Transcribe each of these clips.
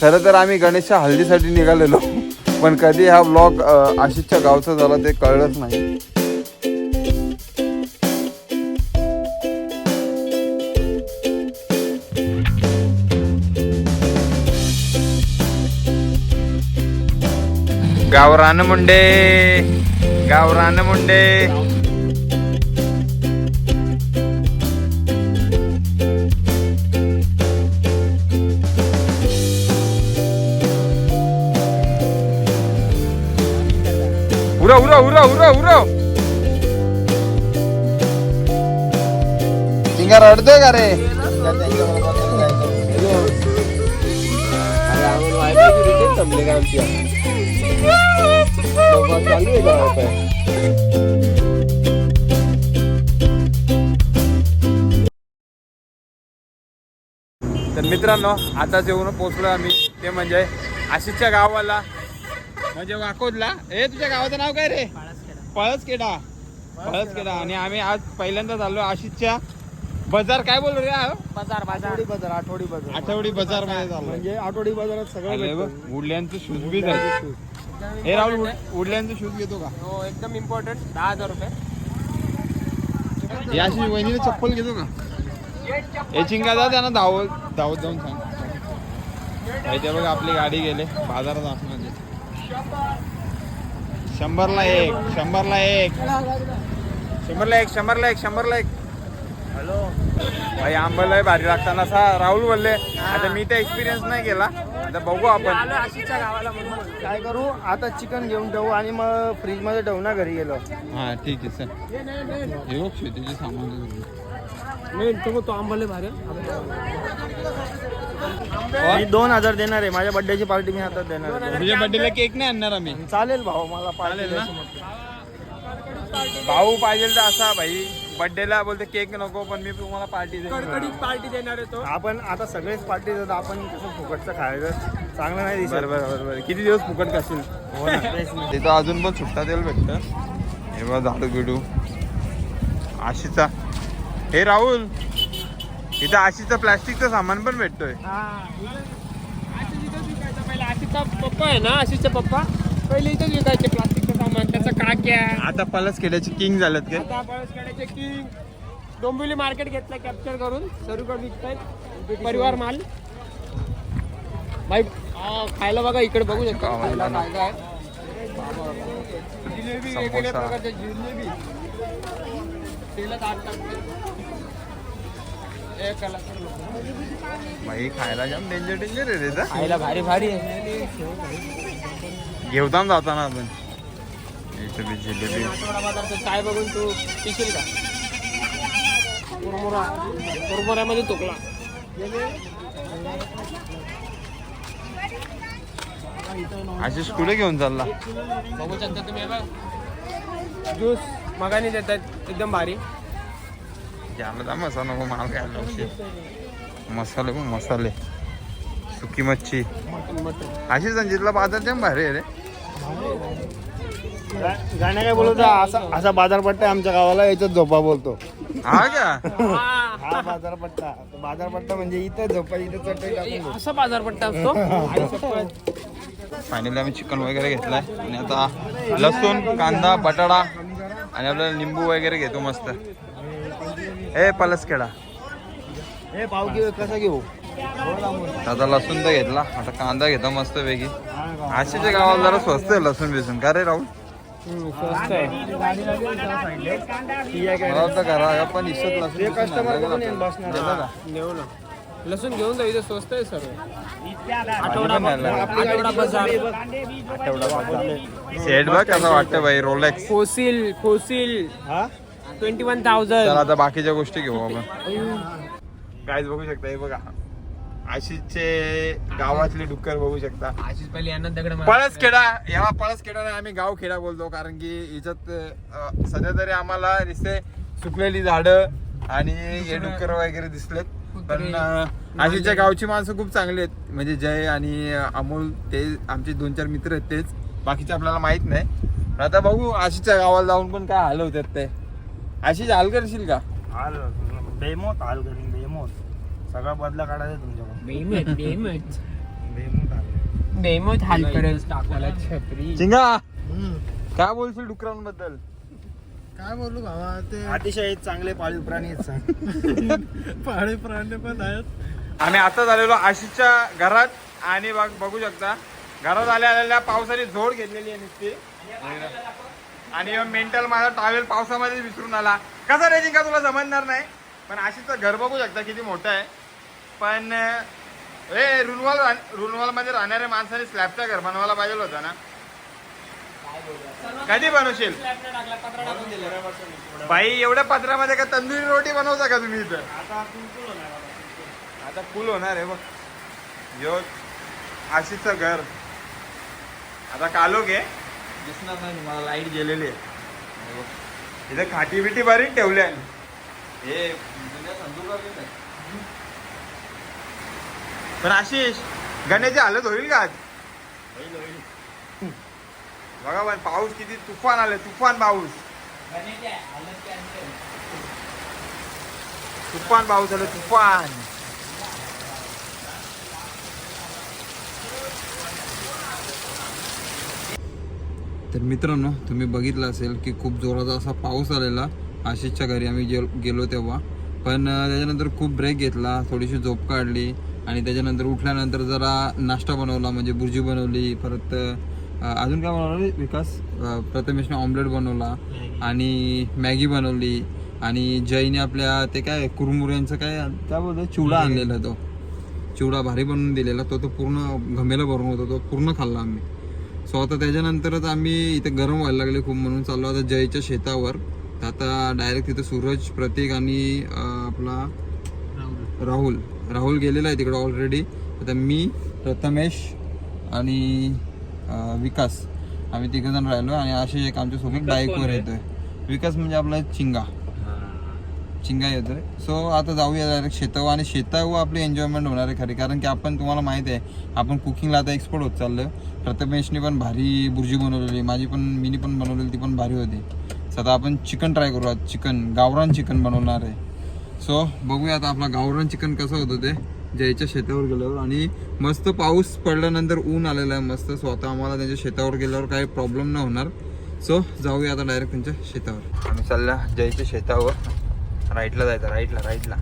खरं तर आम्ही गणेशच्या हल्दीसाठी निघालेलो. पण कधी हा ब्लॉग आशिषच्या गावचा झाला ते कळलंच नाही. गावरान मुंडे गावरान मुंडे. उरा उरा उरा उरा उरा. चिंगा रडतोय का रे तर मित्रांनो आता जेवण पोहोचलो आम्ही. ते म्हणजे आशिषच्या गावाला. म्हणजे वाकोदला? ए तुझ्या गावाचं नाव काय रे? पळसखेडा. पळसखेडा. आणि आम्ही आज पहिल्यांदाच आलो आशिषच्या बाजार. काय बोललो रे हा? बाजार बाजार. आठवडी बाजार आठवडी बाजार. आठवडी बाजारमध्ये चाललो म्हणजे आठवडी बाजारात सगळं. वुडल्यांचं शूज बी आहे हे राहुल वुडल्यांचं शूज घेतो का? हो एकदम इम्पॉर्टंट दहा हजार रुपये. या अशी वहिनीने चप्पल घेतो का हे चिंगा जा त्यांना धावत धावत जाऊन सांग. बघ आपली गाडी गेले. बाजारात आतमध्ये शंभरला एक शंभरला एक. शंभरला एक शंभरला एक शंभरला एक. हॅलो. भाई आंबल भारी लागताना असा राहुल बोलले आता मी तर एक्सपिरियन्स नाही केला. आता बघू आपण. आलो आशिषच्या गावाला म्हणून. बोललो. काय करू? आता चिकन घेऊन ठेवू आणि मग फ्रीजमध्ये ठेवू ना घरी गेलो. हा ठीक आहे सर शेतीचे सामान. मी तो तो आंबले भारी मी दोन हजार देणार आहे. माझ्या बर्थडेची पार्टी मी हातात देणार आहे. तुझ्या बड्डेला केक नाही आणणार आम्ही. चालेल भाऊ मला चालेल ना? भाऊ पाहिजे तर असा भाई बर्थडेला बोलते केक नको पण मी तुम्हाला पार्टी कडकडीत पार्टी देणार आहे तो. आपण आता सगळेच पार्टी देतो आपण कसं फुकटचं खायचं. चांगलं नाही दिसत. बरोबर बरोबर किती दिवस फुकट खाशील? हो ना, तेच ना. तिथं अजून पण सुट्टा तेल भेटत. हे बघ झाडू बिडू. आशीचा हे राहुल. इथं आशीचं प्लास्टिकचं सामान पण भेटतोय. पप्पा आहे ना पप्पा पहिले विकायचे प्लास्टिकचं सामान त्याचा काक्या. आता पलस खेड्याची किंग झालेत काय? आता पळसखेड्याचे किंग. डोंबिवली मार्केट घेतलं कॅप्चर करून सर्वकडे विकतायत. परिवार माल. भाई खायला बघा इकडे बघू शकता. खायला. काय काय. जिलेबी वेगवेगळ्या. प्रकारच्या जिलेबी. तेलात आग टाकते. भाई खायला जाम डेंजर डेंजर आहे रे खायला भारी भारी घेऊताम जाताना आपण. जिलेबी. चाय बघून तू पिशील का? तुकला आशिष कुठे घेऊन चालला. बघू शकता तुम्ही ज्यूस मगानी देतात एकदम भारी. घ्यायला जा मसाला नको माल घ्यायला. मसाले पण मसाले. सुकी मच्छी. आशिष संजितला बाजार जाम भारी आहे रे. गाण्या काय बोलतो असा असा बाजारपट्टा आहे आमच्या गावाला याच्यात झोपा बोलतो. हा का? हा बाजारपट्टा. बाजारपट्टा म्हणजे इथं झोपा इथं. असा बाजारपट्टा असतो. फायनली आम्ही चिकन वगैरे घेतलाय. आणि आता लसूण कांदा बटाटा आणि आपल्याला लिंबू वगैरे घेतो मस्त. ए पलस खेळा. हे पाव घेऊ कसं घेऊ? आता लसूण तर घेतला. आता कांदा घेतो मस्त पैकी आशिषच्या गावाला जरा स्वस्त आहे लसूण बिसून. का रे राहुल? स्वस्त आहे. करा पण इच्छत लसूण कस्टमर घेऊन जा इथे स्वस्त आहे सर्व. आठवडा आठवडा आठवडा बाजार सेट बघ कसं वाटतं भाई रोलेक्स फोसिल फोसिल हा? ट्वेंटी वन तर थाउजंड आता बाकीच्या गोष्टी घेऊ आपण. काय बघू शकता हे बघा. आशिषचे गावातले डुक्कर बघू शकता. आशिष पहिले यांना दगड मार. पळस खेडा याला पळस खेडा नाही आम्ही गाव खेडा बोलतो कारण की याच्यात अं, सध्या तरी आम्हाला दिसते सुकलेली झाडं आणि हे डुक्कर वगैरे दिसलेत. पण अं, आशिषच्या गावची माणसं खूप चांगली आहेत. म्हणजे जय आणि अं, अमोल ते आमचे दोन चार मित्र आहेत तेच. बाकीचे आपल्याला माहीत नाही. पण आता बघू आशिषच्या गावाला जाऊन पण काय हाल होतात ते. आशिष हाल करशील का? हाल बेमोत हाल करीन बेमोत. सगळा बदला काढायचा तुमच्याकडून. बेहमत बेमोत. नेहमीच हाल करेल. मला छपरी चिंगा! काय बोलशील डुकरांबद्दल? काय बोलू भावा ते अतिशय चांगले पाळीव प्राणी आहेत सांग पाळीव प्राणी पण आहेत. आम्ही आता झालेलो आशिषच्या घरात आणि बघ बघू शकता. घरात आल्या आलेल्या पावसाची झोड घेतलेली आहे नुसती. आणि मेंटल माझा ट्रॅव्हल पावसामध्ये विसरून आला. कसा रेजिंग का तुला समजणार नाही? पण आशिषचं घर बघू शकता किती मोठं आहे. पण ए रुनवाल रुनवालमध्ये राहणाऱ्या माणसाने स्लॅबचं घर बनवायला पाहिजे होता ना. कधी बनवशील? बाई एवढ्या पत्रामध्ये का तंदुरी रोटी बनवता का तुम्ही इथं? आता फुल होणार आहे बघ. यो आशिषचं घर. आता कालो घे दिसणार नाही तुम्हाला लाइट गेलेली आहे. हे. इथं खाटी बिटी बरी ठेवली आहे. हे जुन्या संदूकातच आहे. पण आशिष गण्याची हालत होईल का आज? बघा पण पाऊस किती तुफान आले तुफान पाऊस. तुफान पाऊस आलं तुफान. तर मित्रांनो तुम्ही बघितलं असेल की खूप जोराचा असा पाऊस आलेला. आशिषच्या घरी आम्ही गेल गेलो तेव्हा. पण त्याच्यानंतर खूप ब्रेक घेतला थोडीशी झोप काढली आणि त्याच्यानंतर उठल्यानंतर जरा नाश्ता बनवला म्हणजे भुर्जी बनवली परत अजून काय बनवलं विकास? प्रथमेशने ऑमलेट बनवला आणि मॅगी बनवली आणि जयने आपल्या ते काय कुरमुऱ्यांचं काय काय बोलतो चिवडा आणलेला तो. चिवडा भारी बनवून दिलेला तो तो पूर्ण घमेला भरून होता तो पूर्ण खाल्ला आम्ही. सो आता त्याच्यानंतरच आम्ही इथे गरम व्हायला लागले खूप म्हणून चाललो आता जयच्या शेतावर. तर आता डायरेक्ट तिथे सूरज प्रतीक आणि आपला राहुल. राहुल गेलेला आहे तिकडे ऑलरेडी आता मी प्रथमेश आणि विकास. आम्ही तिघजण राहिलो आणि असे एक आमच्यासोबत बाईकवर येतोय. विकास म्हणजे आपला चिंगा. चिंगा येतोय सो आता जाऊया डायरेक्ट शेतावर आणि शेतावर आपली एन्जॉयमेंट होणार आहे खरी. कारण की आपण तुम्हाला माहीत आहे आपण कुकिंगला आता एक्सपर्ट होत चाललं प्रथमेशने पण भारी बुर्जी बनवलेली माझी पण मिनी पण बनवलेली ती पण भारी होती. सो आता आपण चिकन ट्राय करू आज चिकन गावरान चिकन बनवणार आहे. सो बघूया आता आपला गावरान चिकन कसं होतं ते. ज्याच्या शेतावर गेल्यावर. आणि मस्त पाऊस पडल्यानंतर ऊन आलेलं आहे मस्त. स्वतः आम्हाला त्यांच्या शेतावर गेल्यावर काही प्रॉब्लेम नाही होणार. सो जाऊया आता डायरेक्ट त्यांच्या शेतावर. आम्ही चालल्या जयच्या शेतावर. राईटला जायचं राईटला राईटला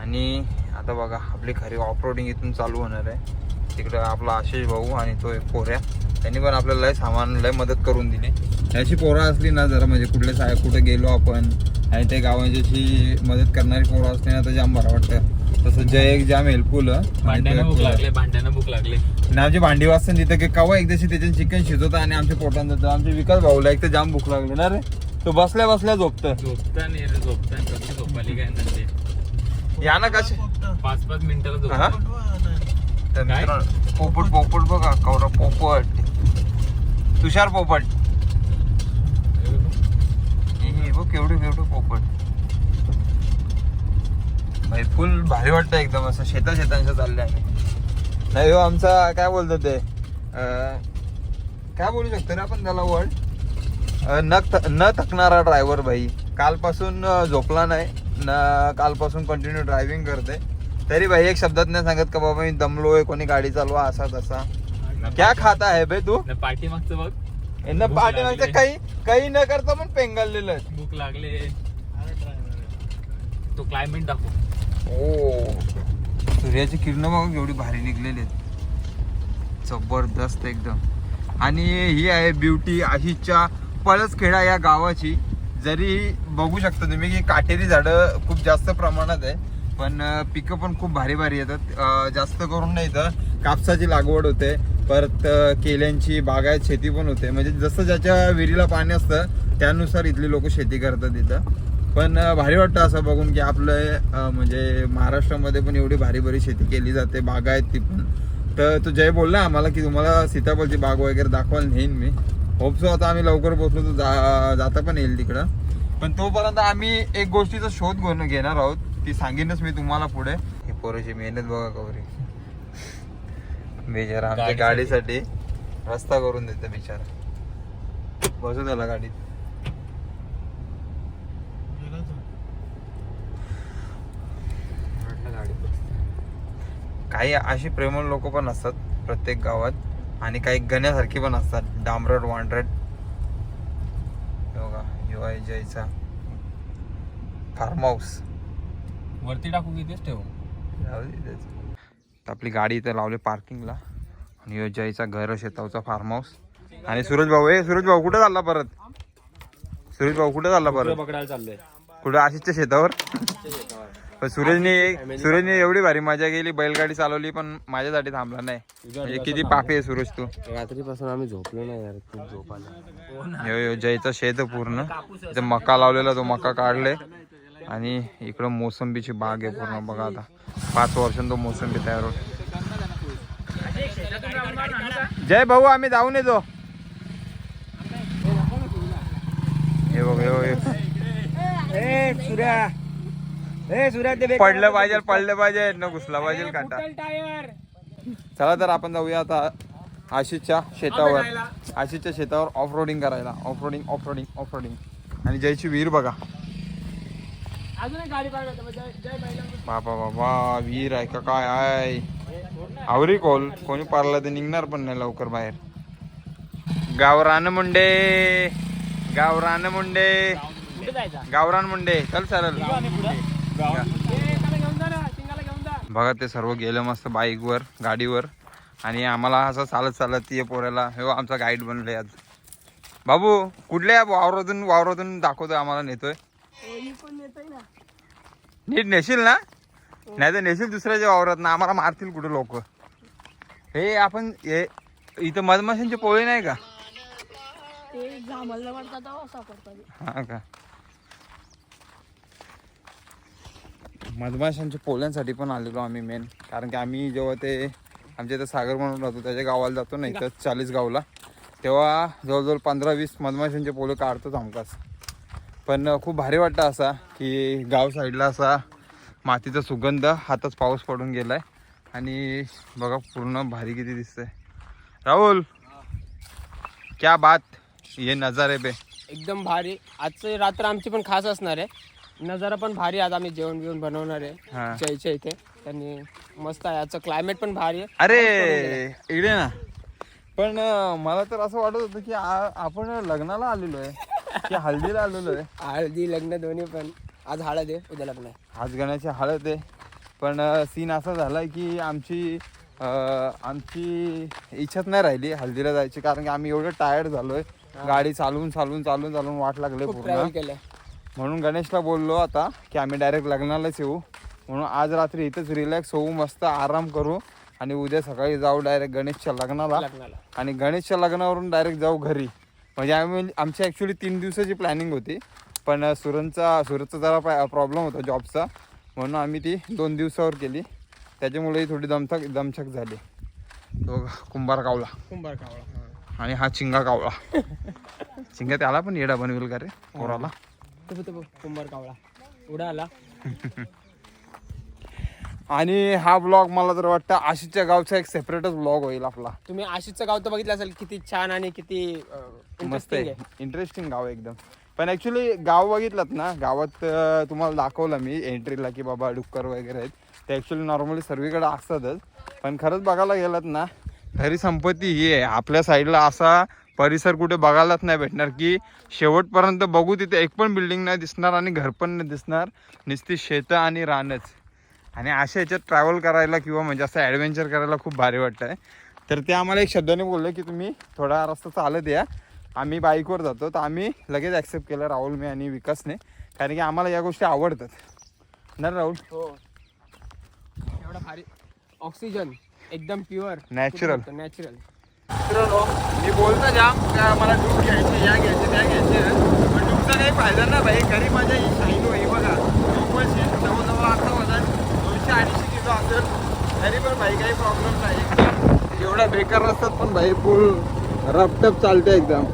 आणि आता बघा आपली खरी ऑफ रोडिंग इथून चालू होणार आहे. तिकडं आपला आशिष भाऊ आणि तो एक पोऱ्या त्यांनी पण आपल्याला लय सामान लय मदत करून दिली. त्याची पोरं असली ना जरा म्हणजे कुठले साय कुठे गेलो आपण आणि ते गावांची मदत करणारी पोरं असली ना तर जाम बरं वाटतं. तसं जय एक जाम हेल्पफुल भांड्यानं भूक लागले भांड्यानं भूक लागले. आणि आमची भांडी वाजता तिथं की कवा एकदाशी त्याच्यात चिकन शिजवतं आणि आमच्या पोटात जातं आमचे विकास भाऊला एक तर जाम भूक लागली ना रे. तो बसल्या बसल्या झोपतं झोपता नाही रे झोपता कशी झोपाली काय नसते या ना कसे पाच पाच मिनिटाला हा? तर काय? मित्रांनो, पोपट पोपट बघा कौरा पोपट. तुषार पोपट. हे हे बघ केवढे केवढे पोपट. भाई फुल भारी वाटतं एकदम असं शेता शेतांच्या चालले आम्ही. नाही हो आमचा काय बोलतो ते? अं, काय बोलू शकतो रे आपण त्याला वर्ड न न थकणारा ड्रायव्हर भाई. कालपासून झोपला नाही. न कालपासून कंटिन्यू ड्रायव्हिंग करते. तरी भाई एक शब्दात नाही सांगत का बाबा मी दमलोय कोणी गाडी चालवा असा तसा. क्या खाता है बे तू? न पाठीमागचं बघ. भूक पाठीमागचं. काही काही न करता पण पेंगाललेलं भूक लागले. तो क्लायमेट दाखव. ओ. सूर्याची किरण बघा केवढी भारी निघलेली आहेत. जबरदस्त एकदम. आणि ही आहे ब्युटी आशिषच्या पळसखेडा या गावाची. जरी बघू शकता तुम्ही की काटेरी झाडं खूप जास्त प्रमाणात आहे पण पिकं पण खूप भारी भारी येतात. जास्त करून नाही तर कापसाची लागवड होते परत केल्यांची बागायत शेती पण होते. म्हणजे जसं ज्याच्या विहिरीला पाणी असतं त्यानुसार इथली लोक शेती करतात इथं. पण भारी वाटतं असं बघून की आपलं म्हणजे महाराष्ट्रामध्ये पण एवढी भारी भारी शेती केली जाते बागा आहेत ती पण. तर तो जय बोलला आम्हाला की तुम्हाला सीताफळची बाग वगैरे दाखवायला नेईन मी. होप सो आता आम्ही लवकर पोहोचलो तर जा जाता पण येईल तिकडं. पण तोपर्यंत आम्ही एक गोष्टीचा शोध घेणार आहोत. ती सांगेनच मी तुम्हाला पुढे. ही पोराची मेहनत बघा कवरी. बिचारा आमच्या गाडीसाठी. रस्ता करून देते बिचारा. बसू त्याला गाडीत. काही अशी प्रेमळ लोक पण असतात प्रत्येक गावात. आणि काही गण्यासारखी पण असतात. डांबरट वांडरट हे बघा युआय जयचा फार्म हाऊस वरती टाकू कितीच ठेवू? तर आपली गाडी इथे लावली पार्किंगला आणि ह्यो जयचा घर शेतावचा फार्म हाऊस आणि सूरज भाऊ ए सूरज भाऊ कुठे चालला परत? सूरज भाऊ कुठे चालला परत? पकडायला चाललोय? कुठं? आशिषच्या शेतावर? पण सूरजने सूरजने एवढी भारी मजा केली बैलगाडी चालवली पण माझ्यासाठी थांबला नाही. म्हणजे किती पापी आहे सूरज तू. रात्रीपासून आम्ही झोपलो नाही यार खूप झोप आली यो यो जयचा शेत पूर्ण. इथे मका लावलेला तो मका काढले. आणि इकडं मोसंबीची बाग आहे पूर्ण बघा आता. पाच वर्षांत तो मोसंबी तयार होत. जय भाऊ आम्ही जाऊन येतो. हे बघ हे हे सूर्या. पडलं पाहिजे पडलं पाहिजे न घुसला पाहिजे काटा. टायर. चला तर आपण जाऊया आता आशिषच्या शेतावर. आशिषच्या शेतावर ऑफ रोडिंग करायला off roading off roading off roading आणि जयची विहीर बघा बाबा बाबा विहीर आहे का काय आहे? आवरी कोल. कोणी पारला तर निघणार पण नाही लवकर बाहेर. गावरान मुंडे गावरान मुंडे. कुठे जायचा? गावरान मुंडे. चल चालेल बघा ते सर्व गेलं मस्त बाईकवर गाडीवर. आणि आम्हाला असं चालत चालत ये पोऱ्याला हे आमचा गाईड बनले आज. बाबू कुठल्या वावरातून वावरातून दाखवतोय आम्हाला नेतोय? नीट नेशील ना? नाही तर नेशील दुसऱ्याच्या वावरात ना. आम्हाला मारतील कुठे लोक? हे आपण हे इथं मधमाशांचे पोळे नाही का? हा का? मधमाशांच्या पोल्यांसाठी पण आलेलो आम्ही मेन कारण की आम्ही जेव्हा ते आमच्या इथं सागर म्हणून राहतो त्याच्या गावाला जातो ना इथं चाळीस गावला. तेव्हा जवळजवळ पंधरा वीस मधमाशांचे पोलं काढतो हमखास पण खूप भारी वाटतं असा की गाव साईडला असा मातीचा सुगंध हातच पाऊस पडून गेलाय. आणि बघा पूर्ण भारी किती दिसतंय. राहुल क्या बात ये नजारे बे. एकदम भारी. आजचं रात्र आमची पण खास असणार आहे. नजारा पण भारी आज आम्ही जेवण बिवण बनवणार. आहे. जयच्या इथे. त्यांनी मस्त आहे. आजचं क्लायमेट पण भारी आहे. अरे इकडे ना. पण अं, मला तर असं वाटत होतं की आ- आपण लग्नाला आलेलो आहे. की हल्दीला आलेलो आहे. हळदी लग्न दोन्ही पण. आज हळद आहे उद्या लग्न आहे. आज गणाची हळद आहे. पण सीन असा झालाय की आमची अं, आमची इच्छाच नाही राहिली हल्दीला जायची. कारण की आम्ही एवढं टायर्ड झालोय. गाडी चालवून चालवून चालून चालून वाट लागले खूप पूर्ण. ट्रॅव्हल केलंय. म्हणून गणेशला बोललो आता की आम्ही डायरेक्ट लग्नालाच येऊ. म्हणून आज रात्री इथंच रिलॅक्स होऊ मस्त आराम करू आणि उद्या सकाळी जाऊ डायरेक्ट गणेशच्या लग्नाला. आणि गणेशच्या लग्नावरून डायरेक्ट जाऊ घरी. म्हणजे आम्ही आमची ॲक्च्युली तीन दिवसाची प्लॅनिंग होती. पण सुरतचा सुरतचा जरा प्रॉब्लेम होता जॉबचा म्हणून आम्ही ती दोन दिवसावर केली. त्याच्यामुळे थोडी दमथक दमछक झाली. तो बघा, कुंभार कावला कुंभार कावळा. आणि हा चिंगा कावला चिंगा त्याला पण येडा बनवेल का रे? पोराला? तो तो कुंभार कावळा. उडा आला. आणि हा ब्लॉग मला तर वाटतं आशिषच्या गावचा एक सेपरेटच ब्लॉग होईल आपला. तुम्ही आशिषचं गाव तर बघितलं असेल किती छान आणि किती मस्त इंटरेस्टिंग आहे. इंटरेस्टिंग गाव आहे एकदम. पण ऍक्च्युली गाव बघितलं ना गावात तुम्हाला दाखवलं मी एंट्रीला की बाबा डुक्कर वगैरे आहेत. ते ऍक्च्युली नॉर्मली सर्वीकडे असतातच. पण खरंच बघायला गेलात ना खरी संपत्ती ही आहे. आपल्या साईडला असा परिसर कुठे बघायलाच नाही भेटणार की शेवटपर्यंत बघू तिथे एक पण बिल्डिंग नाही दिसणार आणि घर पण नाही दिसणार. नुसती शेतं आणि रानच. आणि अशा ह्याच्यात ट्रॅव्हल करायला किंवा म्हणजे असं ॲडव्हेंचर करायला खूप भारी वाटतं आहे तर ते आम्हाला एक शब्दाने बोलले की तुम्ही थोडा रस्ता चालत या. आम्ही बाईकवर जातो. तर आम्ही लगेच ॲक्सेप्ट केलं राहुल मी आणि विकासने. कारण की आम्हाला या गोष्टी आवडतात. ना राहुल? हो. एवढा भारी. ऑक्सिजन एकदम प्युअर Natural. नॅचरल मित्रांनो मी बोलतो जाम का मला डूब घ्यायची या घ्यायचे त्या घ्यायचे. पण डूबचा काही फायदा ना भाई घरी माझ्या ही शाईन होई बघा. डूब जवळजवळ आता वजन दोनशे अडीचशे किलो असेल. तरी पण भाई काही प्रॉब्लेम नाही. एवढा बेकार असतात पण भाई फुल रपटप चालते एकदम.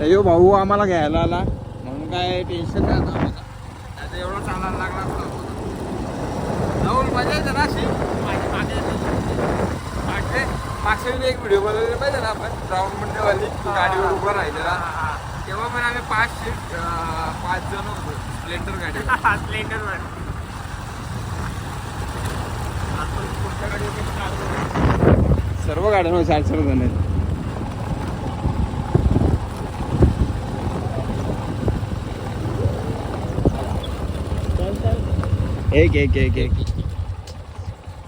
अयो यो भाऊ आम्हाला घ्यायला आला. म्हणून काय टेन्शन नाही आता आता एवढं चालायला लागला जाऊन मजा येते ना अशी. मागच्या वेळी एक व्हिडिओ बनवलेला पाहिजे ना आपण? राऊंड मंडेवाली गाडीवर उभं राहिलेला. तेव्हा पण आम्ही पाच सीट पाच जण होतो स्प्लेंडर गाडी स्प्लेंडर वर. सर्व गाड्यांवर चार चार जण आहेत. एक एक एक एक.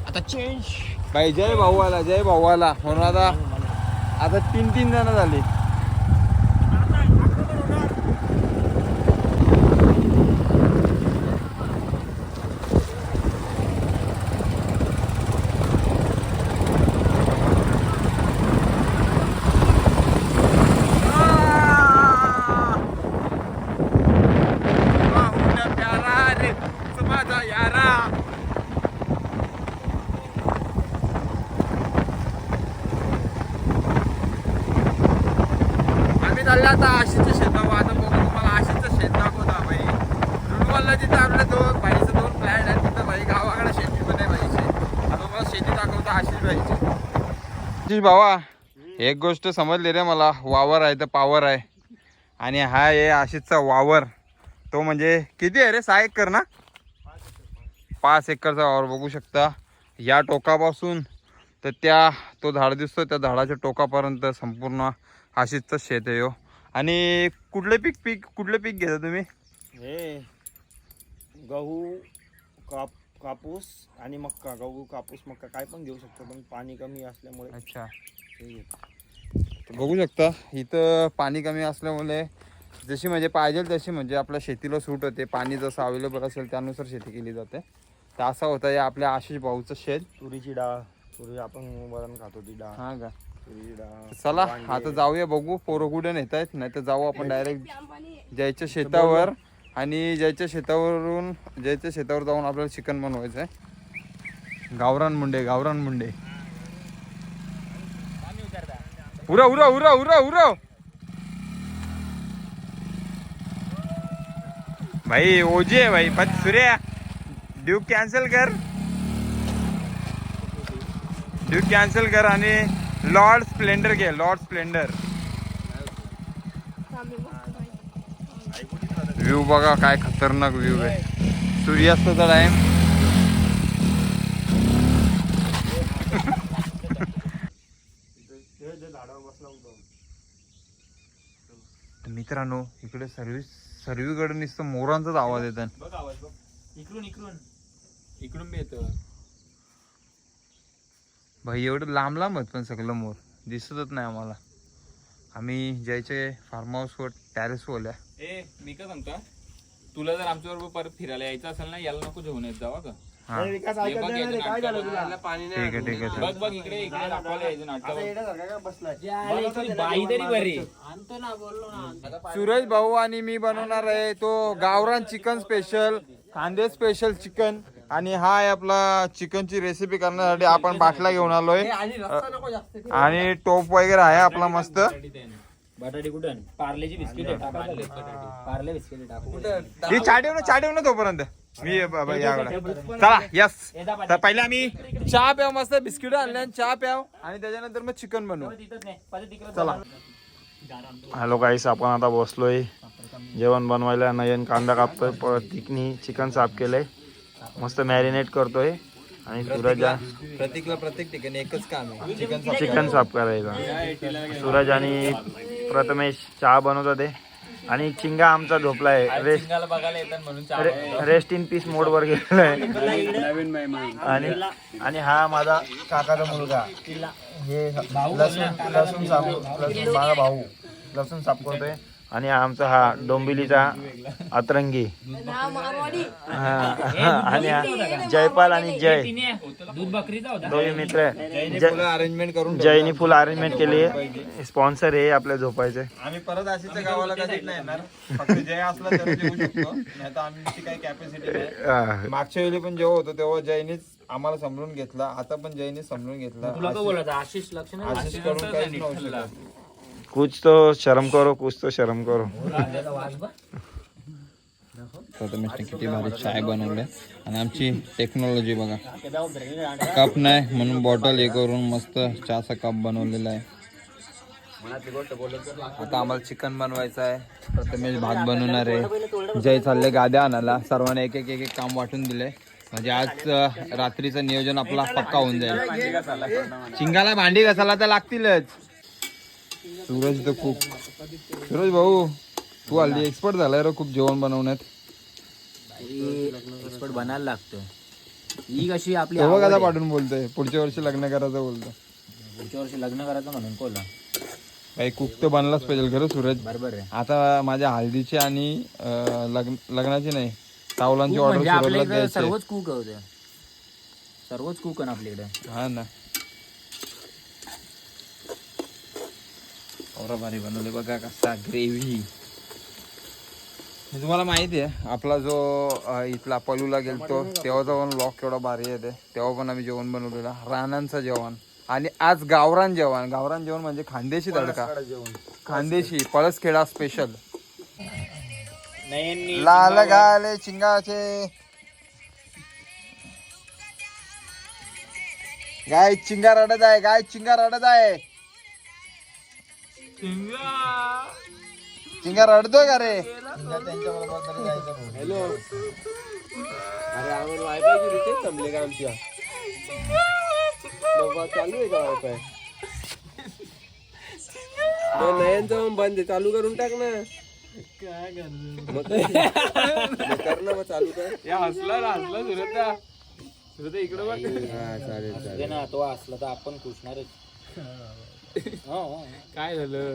आता चेंज भाई जय भाऊ आला जय भाऊ आला म्हणून आता आता तीन तीन जण झाली प्यारा रे माझा यारा आम्ही चाललो आता आशीचं शेतावर आता बघू तुम्हाला आशीचं शेत दाखवता भाई रुणवाला जिथं आपल्या दोन भाईचं दोन फ्लॅट आहेत तिथं भाई गावाकडे शेती पण आहे भाईची आता तुम्हाला शेती दाखवता आशिष भाईची आशिष भावा एक गोष्ट समजली रे मला वावर आहे तर पावर आहे. आणि हा आहे आशिषचा वावर. तो म्हणजे किती आहे रे? सहा एकर ना? पाच एकरचा वावर बघू शकता. या टोकापासून तर त्या तो झाड दिसतो त्या झाडाच्या टोकापर्यंत संपूर्ण आशिषचं शेत आहे हो. आणि कुठले पीक पीक कुठले पीक घेता तुम्ही? हे गहू काप कापूस आणि मक्का गहू कापूस मक्का काय पण घेऊ शकतो पण पाणी कमी असल्यामुळे. अच्छा. घेतो. तर बघू शकता इथं पाणी कमी असल्यामुळे जशी म्हणजे पाहिजे तशी म्हणजे आपल्या शेतीला सूट होते. पाणी जसं अवेलेबल असेल त्यानुसार शेती केली जाते. तर असा होता या आपल्या आशिष भाऊचं शेत. तुरीची डाळ. तुरी आपण वरण खातो ती डाळ. हा का? तुरीची डाळ चला वांगे. आता जाऊया बघू. पोरं कुठे नेत आहेत नाही तर जाऊ आपण डायरेक्ट जयच्या शेतावर आणि ज्याच्या शेतावरून ज्याच्या शेतावर जाऊन आपल्याला चिकन बनवायचं आहे. गावरान मुंडे गावरान मुंडे. उरा उरा उरा उरा उरा भाई ओजी आहे भाई. पण सूर्या ड्यूक कॅन्सल कर. ड्यूक कॅन्सल कर आणि लॉर्ड स्प्लेंडर घे लॉर्ड स्प्लेंडर व्ह्यू बघा काय खतरनाक व्ह्यू आहे. सूर्यास्ताचा टाइम ते जे झाडावर बसला होतो मित्रांनो इकडे सर्व्हिस सर्वीकडे नुसतं मोरांचाच आवाज येतात बघ आवाज बघ. इकडून इकडून. इकडून बी येतो भाई एवढं लांब लांब आहेत पण सगळं मोर. दिसतच नाही आम्हाला. आम्ही जायचे फार्म हाऊसवर टेरेस बोल्या ए मी काय सांगतो तुला जर आमच्या बरोबर परत फिरायला यायचं असेल ना याला नको घेऊन येत जावा का? हा. विकास ऐकत बघ नाही ना रे, याचं काय झालं नाटकाला. तुला पाणी ठीक आहे ठीक आहे बघ बघ इकडे इकडे दाखवायला यायचं आता नाटक येण्यासारखा का? बसलाय. बाई तरी बरी. आणतो ना बोललो ना. सुरेश भाऊ आणि मी बनवणार आहे तो गावरान चिकन स्पेशल कांदे स्पेशल चिकन आणि हा आहे आपला चिकनची रेसिपी करण्यासाठी आपण बाटला घेऊन आलोय. आणि टोप वगैरे आहे आपला मस्त. बटाटे कुठं पार्लेची बिस्किट पार्ले बिस्किट ही चाटेव ना चाटेव ना तोपर्यंत मी चला यस तर पहिले आम्ही चहा प्याव मस्त बिस्किट आणले आणि चहा प्याव. आणि त्याच्यानंतर मग चिकन बनवू. चला. हॅलो गाईस आपण आता बसलोय. जेवण बनवायला नयन कांदा कापतोय प्रतीकनी चिकन साफ केलंय. मस्त मॅरिनेट करतोय. आणि सूरज प्रत्येकला प्रत्येक ठिकाणी एकच काम आहे. चिकन चिकन साफ करायचा. सूरज आणि प्रथमेश चहा बनवतात आहे आणि चिंगा आमचा झोपलाय. रेस्ट चिंगाला बघायला येतात म्हणून रेस्ट इन पीस मोड वर गेलाय. आणि आणि हा माझा काकाचा मुलगा. हे लसूण लसूण साफ लसूण माझा भाऊ लसूण साफ करतोय. आणि आमचा हा डोंबिलीचा अतरंगी. हा, आणि जयपाल आणि जय. दोन्ही मित्र. अरेंजमेंट करून जयनी फुल अरेंजमेंट केली. आहे स्पॉन्सर आहे आपल्या झोपायचे. आम्ही परत आशीच्या गावाला कधीच नाही येणार. फक्त जय असला तर येऊ शकतो. नाही तर आमची काही कॅपॅसिटी नाही. हा. मागच्या वेळी पण जेव्हा होतो तेव्हा जयनीच आम्हाला समजून घेतला. आता पण जयनीच समजून घेतला. आशिष लक्ष आशिष करून काहीच नव्हतं. कुछ तो शर्म करो कुछ तो शर्म करो। मिस्टर किती भारी चाय बनवले आणि आमची टेक्नॉलॉजी बघा. कप नाही म्हणून बॉटल हे करून मस्त चहाचा कप बनवलेला आहे. आता आम्हाला चिकन बनवायचं आहे. प्रथमेश भात बनवणार आहे. जय चालले गाद्या आणायला. सर्वांना एक एक एक एक काम वाटून दिले म्हणजे आज रात्रीचं नियोजन आपला पक्का होऊन जाईल. चिंगाला भांडी घासायला तर लागतीलच. सूरज तर खूप. सूरज भाऊ तू हल्ली एक्सपर्ट झालाय रे खूप जेवण बनवण्यात. एक्सपर्ट बनायला लागतो ही कशी आपली तेव्हा कसा. पाठवून बोलतोय. पुढच्या वर्षी लग्न करायचं बोलतो पुढच्या वर्षी लग्न करायचं म्हणून कोला. काही कुक तर बनलाच पाहिजे खरं सूरज. बरोबर आहे. आता माझ्या हळदीची आणि अं, लग्न लग्नाची नाही तावलांची म्हणजे ऑर्डर आपल्या सुरतला इकडे द्यायची सर्वच कुक होते. सर्वच कुक आहे आपल्याकडे हा ना. औरा भारी बनवले बघा कसा ग्रेव्ही तुम्हाला माहिती आहे आपला जो इथला पलूला गेलतो तेव्हाचा पण लॉक केवढा भारी आहे ते तेव्हा पण आम्ही जेवण बनवलेलं. रानांचं जेवण. आणि आज गावरान जेवण. गावरान जेवण म्हणजे खानदेशी तडका. खानदेशी पळसखेडा स्पेशल लाल गाले चिंगाचे. गाय चिंगा रडत आहे गाय चिंगा रडत आहे. चिंगा रडतोय का रे? हॅलो. अरे आम्हाला वायफाय रिचार्ज संपले का आमच्या? बाबा, चालू आहे का वायफाय? नयनचं पण बंद आहे. चालू करून टाक ना. मग कर ना मग चालू कर. हसला ना हसला सुरत सुरत इकडे बघ. हा चालेल चालेल. ते ना तो असला तर आपण खुशणारच. काय झालं?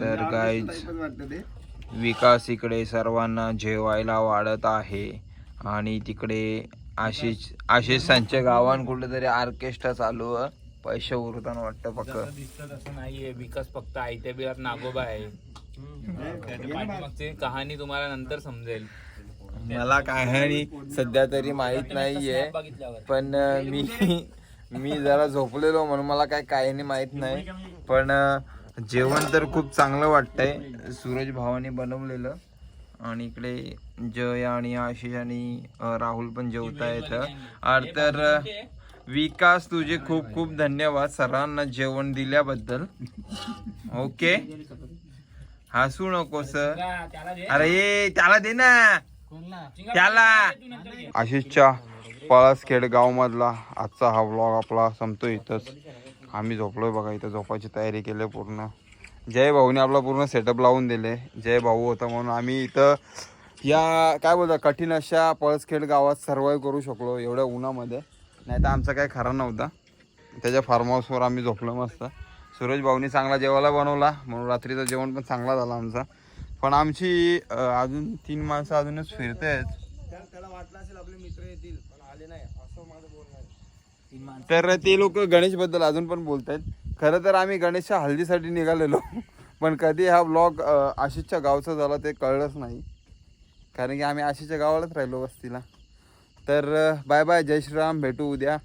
तर काय विकास इकडे सर्वांना जेवायला वाढत आहे. आणि तिकडे आशिष आशिष त्यांच्या गावान कुठेतरी ऑर्केस्ट्रा चालू आहे पैसे उरताना वाटतं फक्त. दिसत असं नाहीये. विकास फक्त आयत्या बिळात नागोबा आहे. त्याच्या पाठीमागची कहाणी तुम्हाला नंतर समजेल. मला कहाणी सध्या तरी माहीत नाहीये. पण मी मी जरा झोपलेलो म्हणून मला काय काही माहीत नाही. पण जेवण तर खूप चांगलं वाटतंय. सूरज भावाने बनवलेलं. आणि इकडे जय आणि आशिष आणि राहुल पण जेवतायत आणि तर विकास तुझे खूप खूप धन्यवाद सर्वांना जेवण दिल्याबद्दल. ओके? हसू नकोस अरे ये, त्याला दे ना. त्याला. आशिषच्या. पळसखेड गाव मधला आजचा हा व्लॉग आपला संपतो इथंच. आम्ही झोपलोय बघा इथं झोपायची तयारी केली पूर्ण. जय भाऊने आपला पूर्ण सेटअप लावून दिले. जय भाऊ होता म्हणून आम्ही इथं या काय बोलतो कठीण अशा पळसखेड गावात सर्वाईव्ह करू शकलो एवढ्या उन्हामध्ये. नाही तर आमचा काही खरा नव्हता. त्याच्या फार्म हाऊसवर आम्ही झोपलो मस्त. सूरज भाऊनी चांगला जेवायला बनवला. म्हणून रात्रीचं जेवण पण चांगला झाला आमचा. पण आमची अजून तीन माणसं अजूनच फिरत आहेत तर ते लोक गणेशबद्दल अजून पण बोलतायत. खरं तर आम्ही गणेशच्या हल्दीसाठी निघालेलो. पण कधी हा ब्लॉग आशिषच्या गावचा झाला ते कळलंच नाही. कारण की आम्ही आशिषच्या गावालाच राहिलो वस्तीला. तर बाय बाय जय श्रीराम भेटू उद्या.